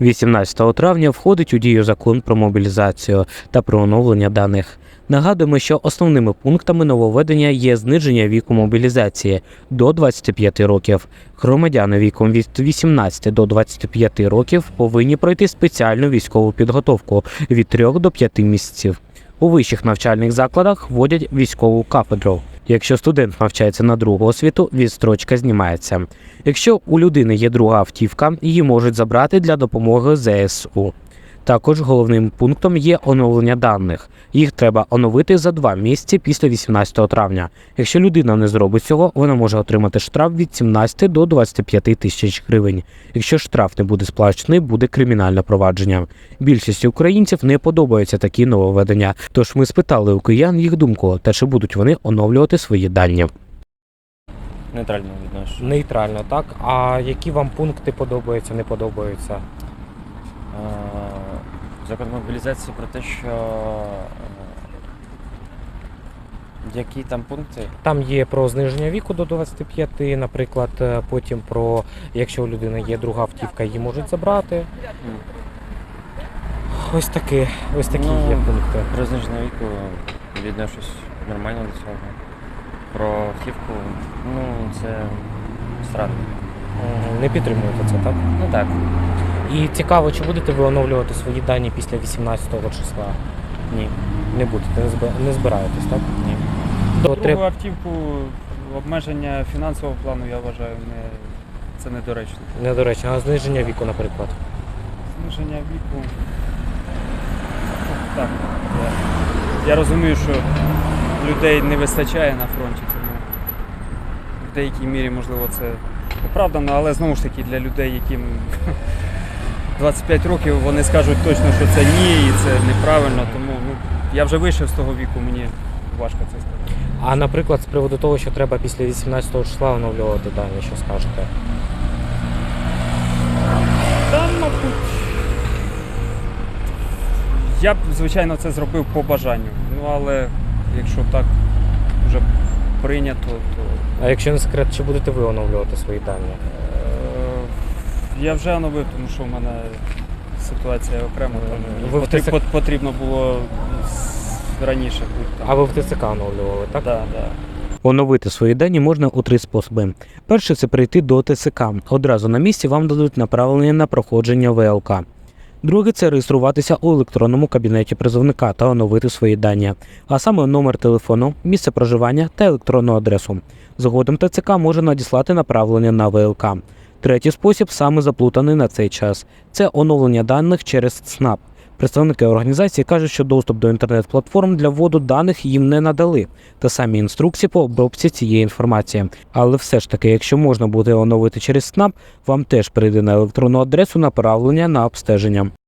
18 травня входить у дію закон про мобілізацію та про оновлення даних. Нагадуємо, що основними пунктами нововведення є зниження віку мобілізації до 25 років. Громадяни віком від 18 до 25 років повинні пройти спеціальну військову підготовку від 3 до 5 місяців. У вищих навчальних закладах вводять військову кафедру. Якщо студент навчається на другу освіту, відстрочка знімається. Якщо у людини є друга автівка, її можуть забрати для допомоги ЗСУ. Також головним пунктом є оновлення даних. Їх треба оновити за два місяці після 18 травня. Якщо людина не зробить цього, вона може отримати штраф від 17 до 25 тисяч гривень. Якщо штраф не буде сплачений, буде кримінальне провадження. Більшості українців не подобаються такі нововведення. Тож ми спитали у киян їх думку та чи будуть вони оновлювати свої дані. Нейтрально відношу. Нейтрально, так? А які вам пункти подобаються, не подобаються? Закон мобілізації про те, що е, які там пункти? Там є про зниження віку до 25, наприклад, е, потім про якщо у людини є друга автівка, її можуть забрати. Ось такі, ось такі Ну, є пункти. Про зниження віку відношусь нормально до цього. Про автівку, ну це странно. Мгм, Не підтримуєте це, так? Ну так. І цікаво, чи будете ви оновлювати свої дані після 18 числа? Ні. Не будете, не збираєтесь, так? Ні. Другу треба автівку обмеження фінансового плану, я вважаю, не, це недоречно. недоречно, а зниження віку, наприклад. Зниження віку. Так. Я, я розумію, що людей не вистачає на фронті, тому в деякій мірі, можливо, це оправдано, але знову ж таки для людей, яким 25 років, вони скажуть точно, що це ні і це неправильно, тому ну, я вже вийшов з того віку, мені важко це сказати. А наприклад, з приводу того, що треба після 18 числа оновлювати дані, що скажете? Та, мабуть. Я б, звичайно, це зробив по бажанню. Ну, але якщо так вже прийнято, то А якщо не секрет, чи будете ви оновлювати свої дані? Е, я вже оновив, тому що в мене ситуація окрема. Там, Ви в потріб- ТЦК? потрібно було з- раніше бути там. А ви в ТЦК оновлювали, так? Да, да. Оновити свої дані можна у три способи. Перше це прийти до ТСК. Одразу на місці вам дадуть направлення на проходження ВЛК. Друге це реєструватися у електронному кабінеті призовника та оновити свої дані, а саме номер телефону, місце проживання та електронну адресу. Згодом ТЦК може надіслати направлення на ВЛК. Третій спосіб саме заплутаний на цей час це оновлення даних через ЦНАП. Представники організації кажуть, що доступ до інтернет-платформ для вводу даних їм не надали, та самі інструкції по обробці цієї інформації. Але все ж таки, якщо можна буде оновити через СНАП, вам теж прийде на електронну адресу направлення на обстеження.